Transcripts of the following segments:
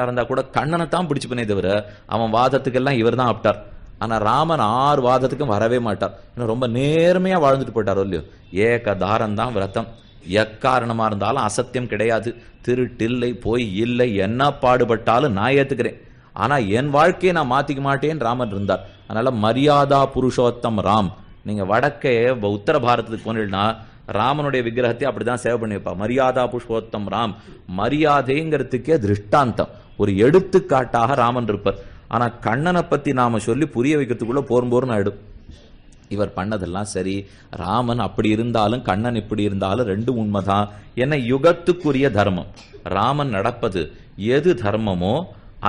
இருந்தா கூட கண்ணனை தான் பிடிச்சுப்பனே தவிர அவன் வாதத்துக்கெல்லாம் இவர் தான் ஆப்டார். ஆனா ராமன் ஆறு வாதத்துக்கும் வரவே மாட்டார். இன்னும் ரொம்ப நேர்மையா வாழ்ந்துட்டு போயிட்டாரோ இல்லையோ? ஏக தாரம் தான் விரதம். எக்காரணமா இருந்தாலும் அசத்தியம் கிடையாது. திருட்டில்லை போய் இல்லை என்ன பாடுபட்டாலும் நான் ஏத்துக்கிறேன். ஆனா என் வாழ்க்கையை நான் மாத்திக்க மாட்டேன்னு ராமன் இருந்தார். அதனால மரியாதா புருஷோத்தம் ராம். நீங்க வடக்கே உத்தர பாரதத்துக்கு போனீங்கன்னா ராமனுடைய விக்கிரகத்தை அப்படிதான் சேவை பண்ணி வைப்பா மரியாதா புருஷோத்தம் ராம். மரியாதைங்கிறதுக்கே திருஷ்டாந்தம். ஒரு எடுத்துக்காட்டாக ராமன் இருப்பார். ஆனா கண்ணனை பத்தி நாம சொல்லி புரிய வைக்கிறதுக்குள்ள போரும் ஆயிடும். இவர் பண்ணதெல்லாம் சரி ராமன் அப்படி இருந்தாலும் கண்ணன் இப்படி இருந்தாலும் ரெண்டும் உண்மைதான். என்ன யுகத்துக்குரிய தர்மம். ராமன் நடப்பது எது தர்மமோ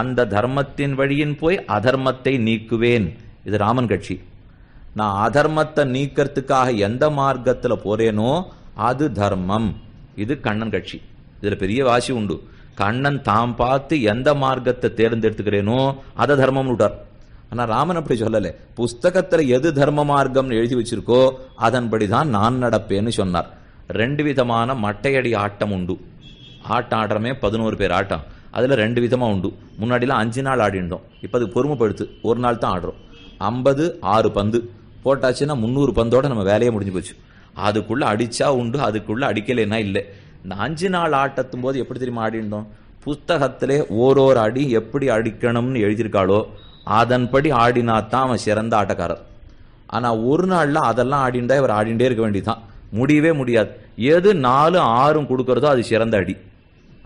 அந்த தர்மத்தின் வழியின் போய் அதர்மத்தை நீக்குவேன். இது ராமன் கட்சி. நான் அதர்மத்தை நீக்கிறதுக்காக எந்த மார்க்கத்தில் போறேனோ அது தர்மம். இது கண்ணன் கட்சி. இதுல பெரிய வாசி உண்டு. கண்ணன் தாம் பார்த்து எந்த மார்க்கத்தை தேர்ந்தெடுத்துக்கிறேனோ அதை தர்மம்னு விட்டார். ஆனால் ராமன் அப்படி சொல்லலை. புஸ்தகத்தில் எது தர்ம மார்க்கம்னு எழுதி வச்சிருக்கோ அதன்படி தான் நான் நடப்பேன்னு சொன்னார். ரெண்டு விதமான மட்டையடி ஆட்டம் உண்டு. ஆட்டம் ஆடுறமே பதினோரு பேர் ஆட்டம். அதில் ரெண்டு விதமாக உண்டு. முன்னாடிலாம் அஞ்சு நாள் ஆடிருந்தோம் இப்போ அது பொறுமைப்படுத்து. ஒரு நாள் தான் ஆடுறோம். ஐம்பது ஆறு பந்து. போட்டாச்சுன்னா முந்நூறு பந்தோட நம்ம வேலையே முடிஞ்சு போச்சு. அதுக்குள்ளே அடித்தா உண்டு அதுக்குள்ளே அடிக்கலைன்னா இல்லை. இந்த அஞ்சு நாள் ஆட்டத்தும் போது எப்படி தெரியுமா ஆடிருந்தோம் புஸ்தகத்திலே ஓரோரு அடி எப்படி அடிக்கணும்னு எழுதியிருக்காளோ அதன்படி ஆடினா தான் அவன் சிறந்த ஆட்டக்காரர். ஆனால் ஒரு நாளில் அதெல்லாம் ஆடிண்டா இவர் ஆடிண்டே இருக்க வேண்டியதுதான். முடியவே முடியாது. எது நாலு ஆறும் கொடுக்கறதோ அது சிறந்த அடி.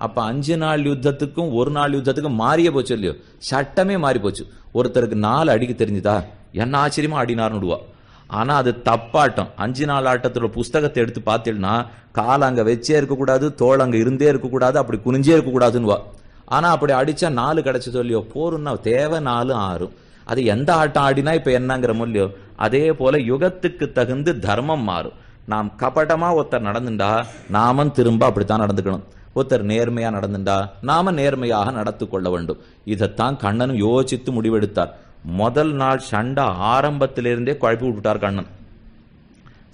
அப்போ அஞ்சு நாள் யுத்தத்துக்கும் ஒரு நாள் யுத்தத்துக்கும் மாறியே போச்சு இல்லையோ? சட்டமே மாறி போச்சு ஒருத்தருக்கு நாலு அடிக்க தெரிஞ்சுதா? என்ன ஆச்சரியமா ஆடினார்னு விடுவா. ஆனா அது தப்பாட்டம். அஞ்சு நாள் ஆட்டத்தோட புஸ்தகத்தை எடுத்து பார்த்தீங்கன்னா கால் அங்க வச்சே இருக்கக்கூடாது தோல் அங்க இருந்தே இருக்கக்கூடாது அப்படி குனிஞ்சே இருக்கக்கூடாதுன்னு வா ஆனா அப்படி அடிச்சா நாலு கிடைச்சதோ இல்லையோ போருன்னா தேவை நாலு ஆறும். அது எந்த ஆட்டம் ஆடினா இப்ப என்னங்கிற இல்லையோ அதே போல யுகத்துக்கு தகுந்து தர்மம் மாறும். நாம் கபடமாக ஒருத்தர் நடந்துண்டா நாமும் திரும்ப அப்படித்தான் நடந்துக்கணும். ஒருத்தர் நேர்மையா நடந்துட்டா நாம நேர்மையாக நடத்து கொள்ள வேண்டும். இதைத்தான் கண்ணனும் யோசித்து முடிவெடுத்தார். முதல் நாள் சண்டை ஆரம்பத்திலிருந்தே குழப்பி விட்டுட்டார் கண்ணன்.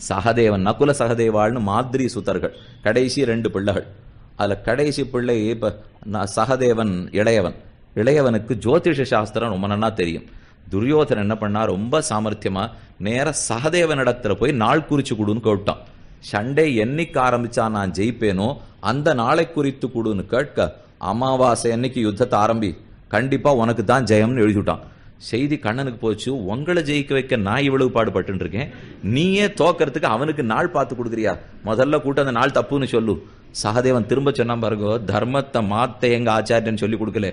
சகதேவன் நகுல சகதேவாள்னு மாதிரி சுத்தர்கள். கடைசி ரெண்டு பிள்ளைகள். அதில் கடைசி பிள்ளை இப்போ ந- சகதேவன் இளையவன். இளையவனுக்கு ஜோதிஷ சாஸ்திரம் ரொம்ப நல்லா தெரியும். துரியோதன் என்ன பண்ணா ரொம்ப சாமர்த்தியமா நேர சகதேவனிடத்துல போய் நாள் குறிச்சு கொடுன்னு கேட்டான். சண்டை என்னைக்கு ஆரம்பிச்சா நான் ஜெயிப்பேனோ அந்த நாளை குறித்து கொடுன்னு கேட்க அமாவாசை அன்னைக்கு யுத்தத்தை ஆரம்பி கண்டிப்பா உனக்கு தான் ஜெயம்னு எழுதிவிட்டான் செய்தி கண்ணனுக்கு போச்சு உங்களை ஜெயிக்க வைக்க நான் இவ்வளவு பாடுபட்டு இருக்கேன் நீயே தோக்கறதுக்கு அவனுக்கு நாள் பார்த்து கொடுக்குறியா? முதல்ல கூட்ட அந்த நாள் தப்புன்னு சொல்லு. சகதேவன் திரும்ப சொன்னான் பாருங்க தர்மத்தை மாத்த எங்க ஆச்சாரியன் சொல்லி கொடுக்கல.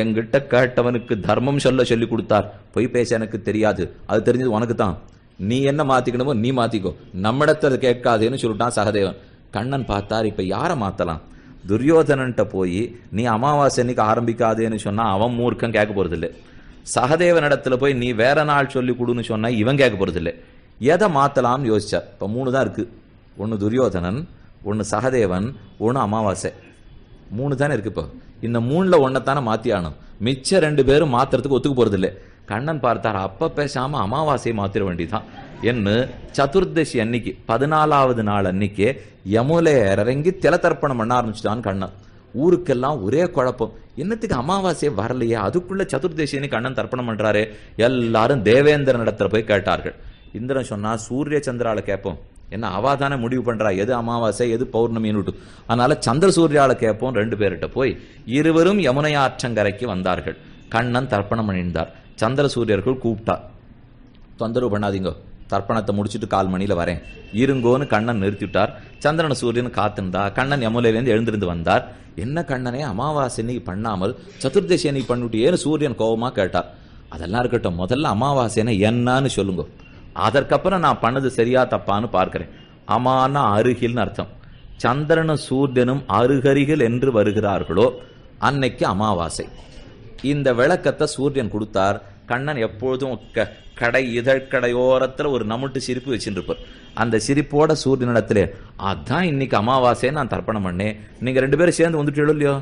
என்கிட்ட கேட்டவனுக்கு தர்மம் சொல்ல சொல்லி கொடுத்தார். பொய் பேச எனக்கு தெரியாது. அது தெரிஞ்சது உனக்கு தான் நீ என்ன மாத்திக்கணுமோ நீ மாத்திக்கோ. நம்மிடத்துல கேட்காதேன்னு சொல்லிட்டான் சகதேவன். கண்ணன் பார்த்தார் இப்ப யாரை மாத்தலாம்? துரியோதனன்ட்ட போய் நீ அமாவாசை அன்னைக்கு ஆரம்பிக்காதேன்னு சொன்னா அவன் மூர்க்கம் கேட்க போறதில்லை. சகதேவன் போய் நீ வேற நாள் சொல்லி கொடுன்னு சொன்ன இவன் கேட்க போறதில்லை. எதை மாத்தலாம்னு யோசிச்சார் இப்ப மூணு தான் இருக்கு. ஒன்னு துரியோதனன் ஒன்னு சகதேவன் ஒன்னு அமாவாசை. மூணு தானே இருக்கு இப்போ. இந்த மூணுல ஒன்னத்தானே மாத்தி ஆனும் மிச்ச ரெண்டு பேரும் மாத்துறதுக்கு ஒத்துக்க போறது இல்லை கண்ணன் பார்த்தார் அப்ப பேசாம அமாவாசையை மாத்திர வேண்டிதான் என்ன? சதுர்தசி அன்னைக்கு பதினாலாவது நாள் அன்னைக்கு யமுலை இறங்கி திலத்தர்ப்பணம் பண்ண ஆரம்பிச்சுட்டான் கண்ணன். ஊருக்கெல்லாம் ஒரே குழப்பம். என்னத்துக்கு அமாவாசையே வரலையே? அதுக்குள்ள சதுர்தசி அண்ணன் கண்ணன் தர்ப்பணம் பண்றாரு. எல்லாரும் தேவேந்திரன் இடத்துல போய் கேட்டார்கள். இந்திரன் சொன்னா சூரிய சந்திரால கேட்போம் என்ன அவா தானே முடிவு பண்றா? எது அமாவாசை எது பௌர்ணமின்னு அதனால சந்திர சூர்யால கேட்போம் ரெண்டு பேர்கிட்ட போய் இருவரும் யமுனை ஆற்றங்கரைக்கு வந்தார்கள். கண்ணன் தர்ப்பணம் அணிந்தார். சந்திர சூரியர்கள் கூப்பிட்டார் தொந்தரவு பண்ணாதீங்க. தர்ப்பணத்தை முடிச்சுட்டு கால் மணியில வரேன். இருங்கோன்னு கண்ணன் நிறுத்திவிட்டார். சந்திரன சூரியன் காத்திருந்தா கண்ணன் யமுலையிலேருந்து எழுந்திருந்து வந்தார். என்ன கண்ணனே அமாவாசை இன்னைக்கு பண்ணாமல் சதுர்தசி அன்னைக்கு பண்ணிவிட்டேன்னு சூரியன் கோபமா கேட்டார். அதெல்லாம் இருக்கட்டும் முதல்ல அமாவாசைன்னா என்னன்னு சொல்லுங்க. அதற்கப்புறம் நான் பண்ணது சரியா தப்பான்னு பார்க்கிறேன். அமானா அருகில்னு அர்த்தம். சந்திரனும் சூரியனும் அருகருகில் என்று வருகிறார்களோ அன்னைக்கு அமாவாசை. இந்த விளக்கத்தை சூரியன் கொடுத்தார். கண்ணன் எப்பொழுதும் க- கடை இதழ்கடையோரத்தில் ஒரு நமுட்டு சிரிப்பு வச்சுருப்பார் அந்த சிரிப்போட சூரியனிடத்துல அதான் இன்னைக்கு அமாவாசையை நான் தர்ப்பணம் பண்ணேன். நீங்கள் ரெண்டு பேரும் சேர்ந்து வந்துட்டீங்களோ இல்லையோ?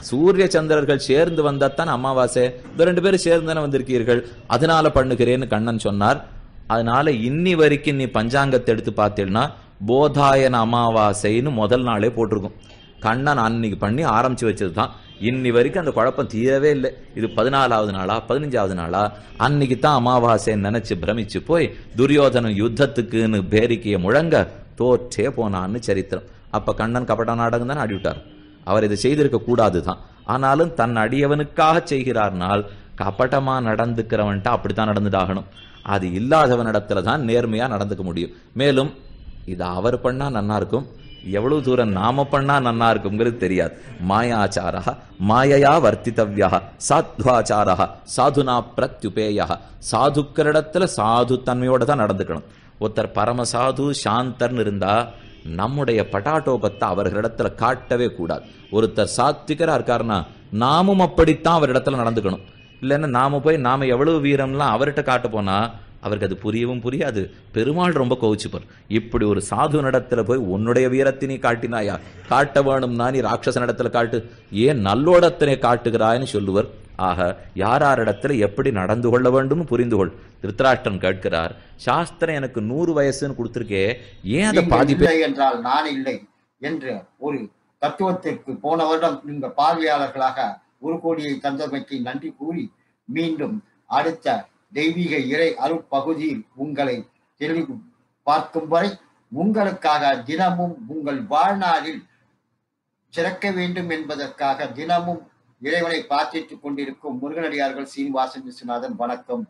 சூரிய சந்திரர்கள் சேர்ந்து வந்தாத்தான் அமாவாசை. இந்த ரெண்டு பேரும் சேர்ந்து தானே வந்திருக்கீர்கள். அதனால பண்ணுகிறேன்னு கண்ணன் சொன்னார். அதனால இன்னி வரைக்கும் நீ பஞ்சாங்கத்தை எடுத்து பார்த்தீங்கன்னா போதாயன அமாவாசைன்னு முதல் நாளே போட்டிருக்கும். கண்ணன் அன்னைக்கு பண்ணி ஆரம்பிச்சு வச்சது தான் இன்னி வரைக்கும் அந்த குழப்பம் தீரவே இல்லை. இது பதினாலாவது நாளா பதினஞ்சாவது நாளா? அன்னைக்கு தான் அமாவாசைன்னு நினைச்சு பிரமிச்சு போய் துரியோதனன் யுத்தத்துக்குன்னு பேரிக்கையை முழங்க தோற்றே போனான்னு சரித்திரம். அப்ப கண்ணன் கபட நாடகம் தான் அடிவிட்டார் அவர் இதை செய்திருக்க கூடாதுதான். ஆனாலும் தன் அடியவனுக்காக செய்கிறார்னால் கபட்டமா நடந்துக்கிறவன்ட்ட அப்படித்தான் நடந்துட்டாகணும் அது இல்லாதவனிடத்துல தான் நேர்மையா நடந்துக்க முடியும். மேலும் இது அவர் பண்ணா நன்னா இருக்கும். எவ்வளவு தூரம் நாம பண்ணா நன்னா இருக்குங்கிறது தெரியாது. மாயாச்சாரா மாயையா வர்த்தித்தவியா சாத்வாச்சாரா சாதுனா பிரத்யுபேயா சாதுக்களிடத்துல சாது தன்மையோட தான் நடந்துக்கணும். ஒருத்தர் பரமசாது சாந்தர்னு இருந்தா நம்முடைய பட்டாட்டோபத்தை அவர்களிடத்துல காட்டவே கூடாது. ஒருத்தர் சாத்விகரா இருக்காருன்னா நாமும் அப்படித்தான் அவரிடத்துல நடந்துக்கணும். இல்லைன்னா நாம போய் நாம எவ்வளவு வீரம்லாம் அவர்கிட்ட காட்ட போனா அவருக்கு அது புரியவும் புரியாது. பெருமாள் ரொம்ப கோவிச்சுப்பார். இப்படி ஒரு சாது நடத்துல போய் உன்னுடைய வீரத்தை நீ காட்டினாயா? காட்ட வேணும்னா நீ ராட்சச நடத்துல காட்டு. ஏன் நல்லோடத்தினை காட்டுகிறாய்னு சொல்லுவர். ஆக யாராரிடத்துல எப்படி நடந்து கொள்ள வேண்டும் புரிந்து கொள். திருத்தராஷ்டிரன் கேட்கிறார் சாஸ்திரம் எனக்கு நூறு வயசுன்னு கொடுத்துருக்கே. ஏன் அதை நீங்கள் பாதி பேர் இல்லை என்றால் நான் இல்லை என்ற ஒரு தத்துவத்திற்கு போன வருடம் நீங்க பார்வையாளர்களாக ஒரு கோடியை தந்தமைக்கு நன்றி கூறி மீண்டும் அடுத்த தெய்வீக இறை அருட்பகுதியில் உங்களை தெளிவு பார்க்கும் வரை உங்களுக்காக தினமும் உங்கள் வாழ்நாளில் சிறக்க வேண்டும் என்பதற்காக தினமும் இறைவனை பிரார்த்தித்துக் கொண்டிருக்கும் முருகனடியார்கள் சீனிவாசன் விஸ்வநாதன் வணக்கம்.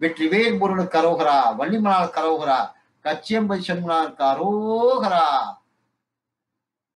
வெற்றிவேல் முருகனுக்கு அரோகரா வள்ளிமலால் கரோகரா கச்சியம்பை சண்முனாருக்கு அரோகரா.